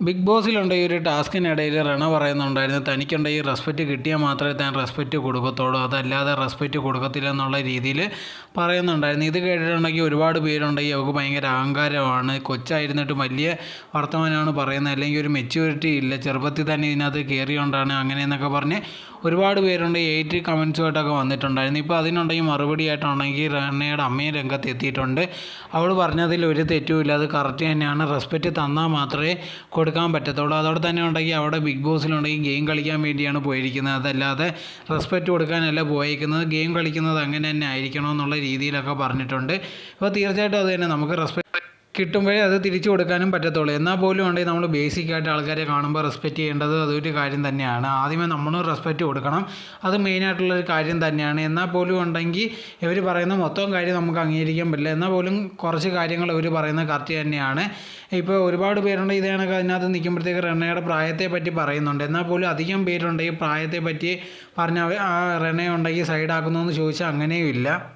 Big ബോസിലുണ്ട് ഈ ഒരു ടാസ്കിനിടയിൽ Rana പറയുന്നുണ്ടായിരുന്നു തനിക്കുണ്ട് ഈ റെസ്പെക്റ്റ് കിട്ടിയാൽ മാത്രമേ താൻ റെസ്പെക്റ്റ് കൊടുക്കത്തുള്ളൂ. അതല്ലാതെ റെസ്പെക്റ്റ് കൊടുക്കത്തില്ല എന്നുള്ള രീതിയിൽ പറയുന്നുണ്ടായിരുന്നു. ഇത് കേട്ടിട്ടുണ്ടെങ്കിൽ ഒരുപാട് പേരുണ്ടെങ്കിൽ അവർക്ക് ഭയങ്കര അഹങ്കാരമാണ്. കൊച്ചായിരുന്നിട്ട് വലിയ വർത്തമാനമാണ് പറയുന്നത്. അല്ലെങ്കിൽ ഒരു മെച്യൂരിറ്റി ഇല്ല. ചെറുപ്പത്തിൽ തന്നെ ഇതിനകത്ത് കയറിയോണ്ടാണ് അങ്ങനെയെന്നൊക്കെ പറഞ്ഞ് ഒരുപാട് പേരുണ്ട് എയ്റ്റ് കമൻസുമായിട്ടൊക്കെ വന്നിട്ടുണ്ടായിരുന്നു. ഇപ്പോൾ അതിനുണ്ടെങ്കിൽ മറുപടി ആയിട്ടുണ്ടെങ്കിൽ റണ്ണയുടെ അമ്മയും രംഗത്ത് എത്തിയിട്ടുണ്ട്. അവൾ പറഞ്ഞതിൽ ഒരു തെറ്റുമില്ല. അത് കറക്റ്റ് തന്നെയാണ്. റെസ്പെക്റ്റ് തന്നാൽ മാത്രമേ കൊടുക്കാൻ പറ്റത്തുള്ളൂ. അതോടെ തന്നെ ഉണ്ടെങ്കിൽ അവിടെ ബിഗ് ബോസിലുണ്ടെങ്കിൽ ഗെയിം കളിക്കാൻ വേണ്ടിയാണ് പോയിരിക്കുന്നത്. അതല്ലാതെ റെസ്പെക്റ്റ് കൊടുക്കാനല്ല പോയിരിക്കുന്നത് ഗെയിം കളിക്കുന്നത് അങ്ങനെ തന്നെ ആയിരിക്കണമെന്നുള്ള രീതിയിലൊക്കെ പറഞ്ഞിട്ടുണ്ട്. അപ്പോൾ തീർച്ചയായിട്ടും അത് തന്നെ. നമുക്ക് റെസ്പെക്ട് കിട്ടുമ്പോഴേ അത് തിരിച്ചു കൊടുക്കാനും പറ്റത്തുള്ളൂ. എന്നാൽ പോലും ഉണ്ടെങ്കിൽ നമ്മൾ ബേസിക് ആയിട്ട് ആൾക്കാരെ കാണുമ്പോൾ റെസ്പെക്റ്റ് ചെയ്യേണ്ടത് അതൊരു കാര്യം തന്നെയാണ്. ആദ്യമേ നമ്മളും റെസ്പെക്റ്റ് കൊടുക്കണം. അത് മെയിനായിട്ടുള്ളൊരു കാര്യം തന്നെയാണ്. എന്നാൽ പോലും ഉണ്ടെങ്കിൽ ഇവർ പറയുന്ന മൊത്തം കാര്യം നമുക്ക് അംഗീകരിക്കാൻ പറ്റില്ല. എന്നാൽ പോലും കുറച്ച് കാര്യങ്ങൾ ഇവർ പറയുന്നത് കറക്റ്റ് തന്നെയാണ്. ഇപ്പോൾ ഒരുപാട് പേരുണ്ട് ഇതേ കണക്ക് അതിനകത്ത് നിൽക്കുമ്പോഴത്തേക്ക് റെണ്ണയുടെ പ്രായത്തെ പറ്റി പറയുന്നുണ്ട്. എന്നാൽ പോലും അധികം പേരുണ്ടെങ്കിൽ പ്രായത്തെ പറ്റി പറഞ്ഞ ആ റെണ്ണയുണ്ടെങ്കിൽ സൈഡാക്കുന്നു എന്ന് ചോദിച്ചാൽ അങ്ങനെയും ഇല്ല.